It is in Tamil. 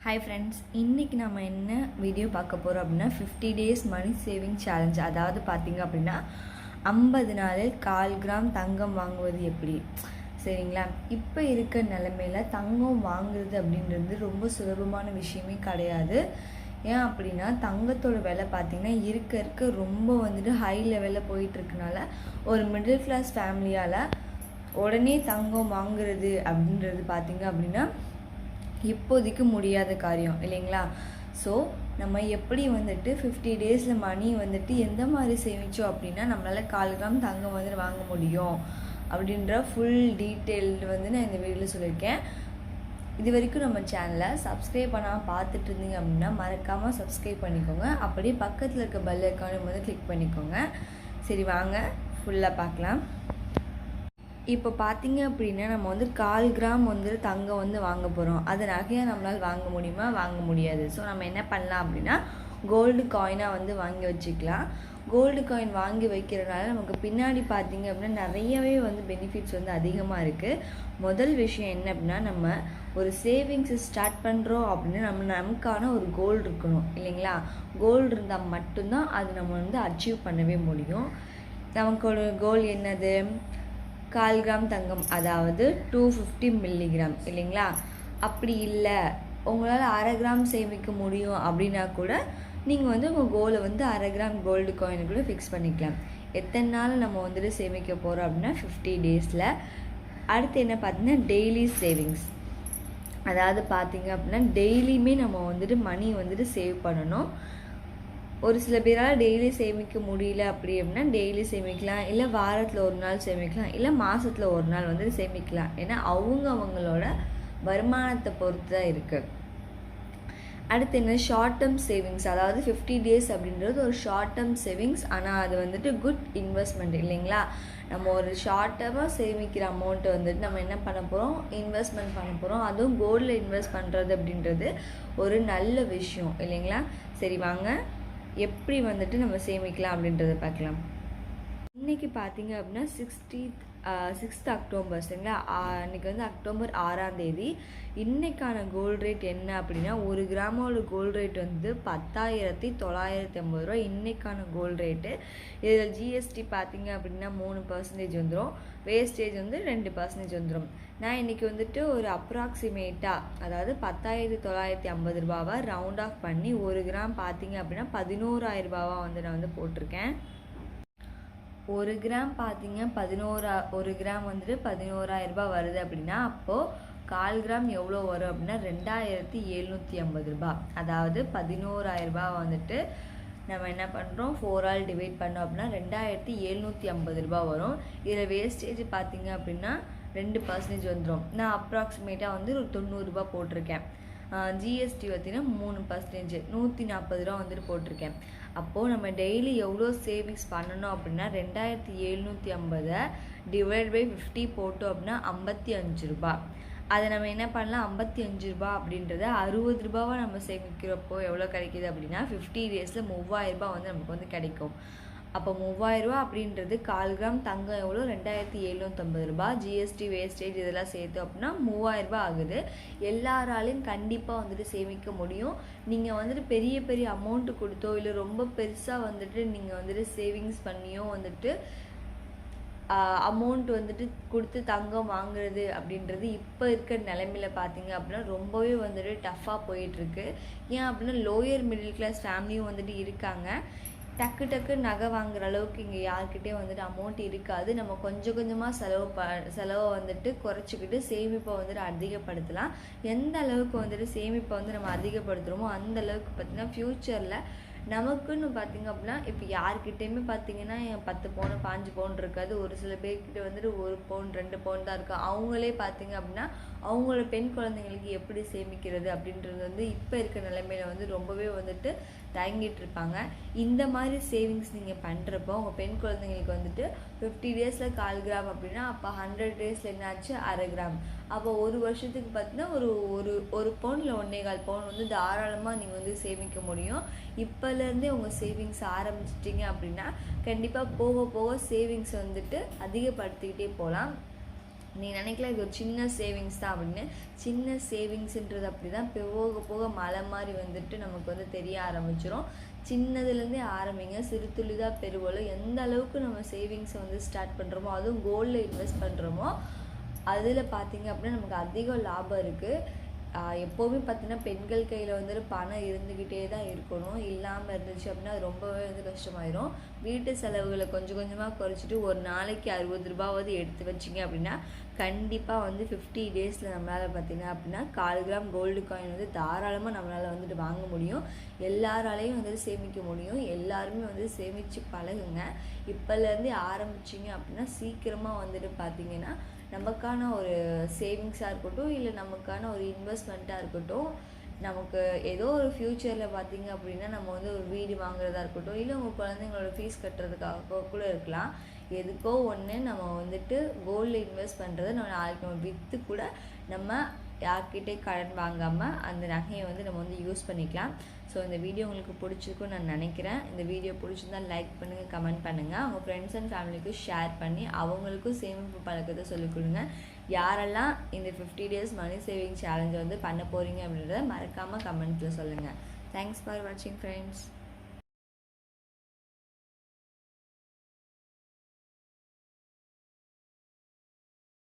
ஹாய் ஃப்ரெண்ட்ஸ் இன்றைக்கி நம்ம என்ன வீடியோ பார்க்க போகிறோம் அப்படின்னா fifty days money saving challenge அதாவது பார்த்திங்க அப்படின்னா ஐம்பது நாளில் கால் கிராம் தங்கம் வாங்குவது எப்படி? சரிங்களா? இப்போ இருக்க நிலமையில தங்கம் வாங்குறது அப்படின்றது ரொம்ப சுலபமான விஷயமே கிடையாது. ஏன் அப்படின்னா தங்கத்தோட விலை பார்த்திங்கன்னா இருக்க இருக்க ரொம்ப வந்துட்டு ஹை லெவலில் போயிட்டுருக்கனால ஒரு மிடில் கிளாஸ் ஃபேமிலியால் உடனே தங்கம் வாங்குறது அப்படின்றது பார்த்திங்க அப்படின்னா இப்போதைக்கு முடியாத காரியம் இல்லைங்களா? ஸோ நம்ம எப்படி வந்துட்டு ஃபிஃப்டி டேஸில் மணி வந்துட்டு எந்த மாதிரி சேமித்தோம் அப்படின்னா நம்மளால் கால் கிராம் தங்கம் வந்துட்டு வாங்க முடியும் அப்படின்ற ஃபுல் டீட்டெயில் வந்து நான் இந்த வீடியோவில் சொல்லியிருக்கேன். இது வரைக்கும் நம்ம சேனலை சப்ஸ்கிரைப் பண்ணாமல் பார்த்துட்டு இருந்தீங்க அப்படின்னா மறக்காமல் சப்ஸ்கிரைப் பண்ணிக்கோங்க. அப்படியே பக்கத்தில் இருக்க பெல் ஐக்கானை வந்து கிளிக் பண்ணிக்கோங்க. சரி வாங்க. ஃபுல்லாக பார்க்கலாம். இப்போ பார்த்தீங்க அப்படின்னா நம்ம வந்து கால் கிராம் வந்து தங்கம் வந்து வாங்க போகிறோம் அது நகையாக நம்மளால் வாங்க முடியுமா? வாங்க முடியாது. ஸோ நம்ம என்ன பண்ணலாம் அப்படின்னா கோல்டு காயினாக வந்து வாங்கி வச்சுக்கலாம். கோல்டு காயின் வாங்கி வைக்கிறதுனால நமக்கு பின்னாடி பார்த்தீங்க அப்படின்னா நிறையவே வந்து பெனிஃபிட்ஸ் வந்து அதிகமாக இருக்குது முதல் விஷயம் என்ன அப்படின்னா நம்ம ஒரு சேவிங்ஸ் ஸ்டார்ட் பண்ணுறோம் அப்படின்னா நம்ம நமக்கான ஒரு கோல் இருக்கணும் இல்லைங்களா? கோல்டு இருந்தால் மட்டும்தான் அது நம்ம வந்து அச்சீவ் பண்ணவே முடியும். நமக்கு ஒரு கோல் என்னது? கால் கிராம் தங்கம் அதாவது டூ ஃபிஃப்டி மில்லிகிராம் இல்லைங்களா? அப்படி இல்லை. உங்களால் அரை கிராம் சேமிக்க முடியும் அப்படின்னா கூட நீங்கள் வந்து உங்கள் கோலை வந்து அரை கிராம் கோல்டு காயின் கூட ஃபிக்ஸ் பண்ணிக்கலாம். எத்தனை நாள் நம்ம வந்துட்டு சேமிக்க போகிறோம் அப்படின்னா ஃபிஃப்டி டேஸில் அடுத்து என்ன பார்த்தீங்கன்னா டெய்லி சேவிங்ஸ் அதாவது பார்த்தீங்க அப்படின்னா டெய்லியுமே நம்ம வந்துட்டு மணி வந்துட்டு சேவ் பண்ணணும். ஒரு சில பேரால் டெய்லி சேமிக்க முடியல அப்படி அப்படின்னா டெய்லி சேமிக்கலாம். இல்லை வாரத்தில் ஒரு நாள் சேமிக்கலாம். இல்லை மாதத்தில் ஒரு நாள் வந்து சேமிக்கலாம். ஏன்னா அவங்க அவங்களோட வருமானத்தை பொறுத்து தான் இருக்குது அடுத்து என்ன? ஷார்ட் டேர்ம் சேவிங்ஸ் அதாவது ஃபிஃப்டி டேஸ் அப்படின்றது ஒரு ஷார்ட் டேர்ம் சேவிங்ஸ் ஆனால் அது வந்துட்டு குட் இன்வெஸ்ட்மெண்ட் இல்லைங்களா? நம்ம ஒரு ஷார்ட் டேர்மாக சேமிக்கிற அமௌண்ட்டை வந்துட்டு நம்ம என்ன பண்ண போகிறோம் இன்வெஸ்ட்மெண்ட் பண்ண போகிறோம் அதுவும் கோல்டில் இன்வெஸ்ட் பண்ணுறது அப்படின்றது ஒரு நல்ல விஷயம். இல்லைங்களா? சரி வாங்க. எப்படி வந்துட்டு நம்ம சேமிக்கலாம் அப்படின்றத பார்க்கலாம். இன்றைக்கி பார்த்தீங்க அப்படின்னா சிக்ஸ்டீத் சிக்ஸ்த் அக்டோபர் சரிங்களா? இன்றைக்கி வந்து அக்டோபர் ஆறாம் தேதி. இன்றைக்கான கோல்டு ரேட் என்ன அப்படின்னா ஒரு கிராமோட கோல்டு ரேட் வந்து பத்தாயிரத்தி தொள்ளாயிரத்தி ஐம்பது ரூபா இன்றைக்கான கோல்டு ரேட்டு இதில் ஜிஎஸ்டி பார்த்தீங்க அப்படின்னா மூணு பர்சன்டேஜ் வந்துடும் வேஸ்டேஜ் வந்து ரெண்டு பர்சன்டேஜ் வந்துடும் நான் இன்றைக்கி வந்துட்டு ஒரு அப்ராக்சிமேட்டாக அதாவது பத்தாயிரத்தி தொள்ளாயிரத்தி ஐம்பது ரூபாவை ரவுண்ட் ஆஃப் பண்ணி ஒரு கிராம் பார்த்தீங்க அப்படின்னா பதினோராயிரம் ரூபாவாக வந்து நான் வந்து போட்டிருக்கேன். ஒரு கிராம் பார்த்தீங்க பதினோரா ஒரு கிராம் வந்துட்டு பதினோராயிரம் ரூபாய் வருது அப்படின்னா அப்போது கால் கிராம் எவ்வளோ வரும் அப்படின்னா ரெண்டாயிரத்தி எழுநூற்றி ஐம்பது ரூபாய் அதாவது பதினோராயிரரூபா வந்துட்டு நம்ம என்ன பண்ணுறோம் ஃபோர் ஆல் டிவைட் பண்ணோம் அப்படின்னா ரெண்டாயிரத்தி எழுநூற்றி ஐம்பது ரூபாய் வரும். இதில் வேஸ்டேஜ் பார்த்தீங்க அப்படின்னா ரெண்டு பர்சன்டேஜ் வந்துடும் நான் அப்ராக்சிமேட்டாக வந்து ஒரு தொண்ணூறுரூபா போட்டிருக்கேன். ஜிஎஸ்டி பார்த்தீங்கன்னா மூணு பர்சன்டேஜ் நூற்றி நாற்பது ரூபா வந்துட்டு போட்டிருக்கேன். அப்போது நம்ம டெய்லி எவ்வளோ சேவிங்ஸ் பண்ணணும் அப்படின்னா ரெண்டாயிரத்தி எழுநூற்றி ஐம்பதை டிவைட் பை ஃபிஃப்டி போட்டோம் அப்படின்னா ஐம்பத்தி அஞ்சு ரூபா. அதை நம்ம என்ன பண்ணலாம்? ஐம்பத்தி அஞ்சு ரூபா அப்படின்றத அறுபது ரூபாவை நம்ம சேமிக்கிறப்போ எவ்வளோ கிடைக்கிது அப்படின்னா ஃபிஃப்டி டேஸில் மூவாயிரம் வந்து நமக்கு வந்து கிடைக்கும். அப்போ மூவாயிரரூபா அப்படின்றது கால் கிராம் தங்கம் எவ்வளோ ரெண்டாயிரத்தி எழுநூற்றம்பது ரூபாய். ஜிஎஸ்டி வேஸ்டேஜ் இதெல்லாம் சேர்த்து அப்படின்னா மூவாயிரரூபா ஆகுது. எல்லாராலையும் கண்டிப்பாக வந்துட்டு சேமிக்க முடியும். நீங்கள் வந்துட்டு பெரிய பெரிய அமௌண்ட்டு கொடுத்தோ இல்லை ரொம்ப பெருசாக வந்துட்டு நீங்கள் வந்துட்டு சேவிங்ஸ் பண்ணியோ வந்துட்டு அமௌண்ட் வந்துட்டு கொடுத்து தங்கம் வாங்குறது அப்படின்றது இப்போ இருக்க நிலமையில பார்த்தீங்க அப்படின்னா ரொம்பவே வந்துட்டு டஃப்பாக போயிட்டுருக்கு ஏன் அப்படின்னா லோயர் மிடில் கிளாஸ் ஃபேமிலியும் வந்துட்டு இருக்காங்க. டக்கு டக்கு நகை வாங்குற அளவுக்கு இங்கே யார்கிட்டே வந்துட்டு அமௌண்ட் இருக்காது. நம்ம கொஞ்சம் கொஞ்சமாக செலவு ப செலவை வந்துட்டு குறைச்சிக்கிட்டு சேமிப்பை வந்துட்டு அதிகப்படுத்தலாம். எந்த அளவுக்கு வந்துட்டு சேமிப்பை வந்து நம்ம அதிகப்படுத்துகிறோமோ அந்த அளவுக்கு பார்த்திங்கன்னா ஃப்யூச்சரில் நமக்குன்னு பார்த்திங்க அப்படின்னா இப்போ யார்கிட்டேயுமே பார்த்தீங்கன்னா என் பத்து பவுன் பாஞ்சு பவுன் இருக்காது. ஒரு சில பேர்கிட்ட வந்துட்டு ஒரு பவுன் ரெண்டு பவுன் தான் இருக்கும். அவங்களே பார்த்தீங்க அப்படின்னா அவங்களோட பெண் குழந்தைங்களுக்கு எப்படி சேமிக்கிறது அப்படின்றது வந்து இப்போ இருக்க நிலைமையில வந்து ரொம்பவே வந்துட்டு தயங்கிட்டு இருப்பாங்க இந்த மாதிரி சேவிங்ஸ் நீங்கள் பண்ணுறப்போ உங்கள் பெண் குழந்தைங்களுக்கு வந்துட்டு ஃபிஃப்டி டேஸில் கால் கிராம் அப்படின்னா அப்போ ஹண்ட்ரட் டேஸில் என்னாச்சு? அரை கிராம் அப்போ ஒரு வருஷத்துக்கு பார்த்தீங்கன்னா ஒரு ஒரு ஒரு இல்லை ஒன்றே கால் பவுன் வந்து தாராளமாக நீங்கள் வந்து சேமிக்க முடியும். இப்போலேருந்தே உங்கள் சேவிங்ஸ் ஆரம்பிச்சிட்டிங்க அப்படின்னா கண்டிப்பாக போக போக சேவிங்ஸ் வந்துட்டு அதிகப்படுத்திக்கிட்டே போகலாம். நீ நினைக்கல இது ஒரு சின்ன சேவிங்ஸ் தான் அப்படின்னு. சின்ன சேவிங்ஸ்ன்றது அப்படி தான் போக போக மலை மாதிரி வந்துட்டு நமக்கு வந்து தெரிய ஆரம்பிச்சிடும் சின்னதுலேருந்தே ஆரம்பிங்க. சிறு துளிதாக பெருவலும் எந்த அளவுக்கு நம்ம சேவிங்ஸை வந்து ஸ்டார்ட் பண்ணுறோமோ அதுவும் கோல்டில் இன்வெஸ்ட் பண்ணுறோமோ அதில் பார்த்தீங்க அப்படின்னா நமக்கு அதிக லாபம் இருக்குது எப்போவுமே பார்த்தீங்கன்னா பெண்கள் கையில் வந்துட்டு பணம் இருந்துக்கிட்டே தான் இருக்கணும். இல்லாமல் இருந்துச்சு அப்படின்னா அது ரொம்பவே வந்து கஷ்டமாயிரும். வீட்டு செலவுகளை கொஞ்சம் கொஞ்சமாக குறைச்சிட்டு ஒரு நாளைக்கு அறுபது ரூபாவது எடுத்து வச்சிங்க அப்படின்னா கண்டிப்பாக வந்து ஃபிஃப்டி டேஸில் நம்மளால் பார்த்தீங்க அப்படின்னா கால் கிராம் கோல்டு காயின் வந்து தாராளமாக நம்மளால் வந்துட்டு வாங்க முடியும். எல்லாராலையும் வந்துட்டு சேமிக்க முடியும். எல்லாருமே வந்து சேமித்து பழகுங்க. இப்போலேருந்து ஆரம்பிச்சிங்க அப்படின்னா சீக்கிரமாக வந்துட்டு பார்த்தீங்கன்னா நமக்கான ஒரு சேவிங்ஸாக இருக்கட்டும் இல்லை நமக்கான ஒரு இன்வெஸ்ட்மெண்ட்டாக இருக்கட்டும் நமக்கு ஏதோ ஒரு ஃப்யூச்சரில் பார்த்தீங்க அப்படின்னா நம்ம வந்து ஒரு வீடு வாங்குறதா இருக்கட்டும் இல்லை உங்கள் குழந்தைங்களோட ஃபீஸ் கட்டுறதுக்காக கூட இருக்கலாம். எதுக்கோ ஒன்று நம்ம வந்துட்டு கோல்டில் இன்வெஸ்ட் பண்ணுறது நம்ம நாளைக்கு நம்ம விற்று கூட நம்ம யார்கிட்டே கடன் வாங்காமல் அந்த நகையை வந்து நம்ம வந்து யூஸ் பண்ணிக்கலாம். ஸோ இந்த வீடியோ உங்களுக்கு பிடிச்சிருக்குன்னு நான் நினைக்கிறேன். இந்த வீடியோ பிடிச்சிருந்தா லைக் பண்ணுங்கள் கமெண்ட் பண்ணுங்கள் அவங்க ஃப்ரெண்ட்ஸ் அண்ட் ஃபேமிலிக்கும் ஷேர் பண்ணி அவங்களுக்கும் சேமிப்பு பழக்கத்தை சொல்லிக் கொடுங்க. யாரெல்லாம் இந்த ஃபிஃப்டி டேஸ் மணி சேவிங் சேலஞ்சை வந்து பண்ண போகிறீங்க அப்படின்றத மறக்காமல் கமெண்ட்டில் சொல்லுங்கள் தேங்க்ஸ் ஃபார் வாட்சிங் ஃப்ரெண்ட்ஸ்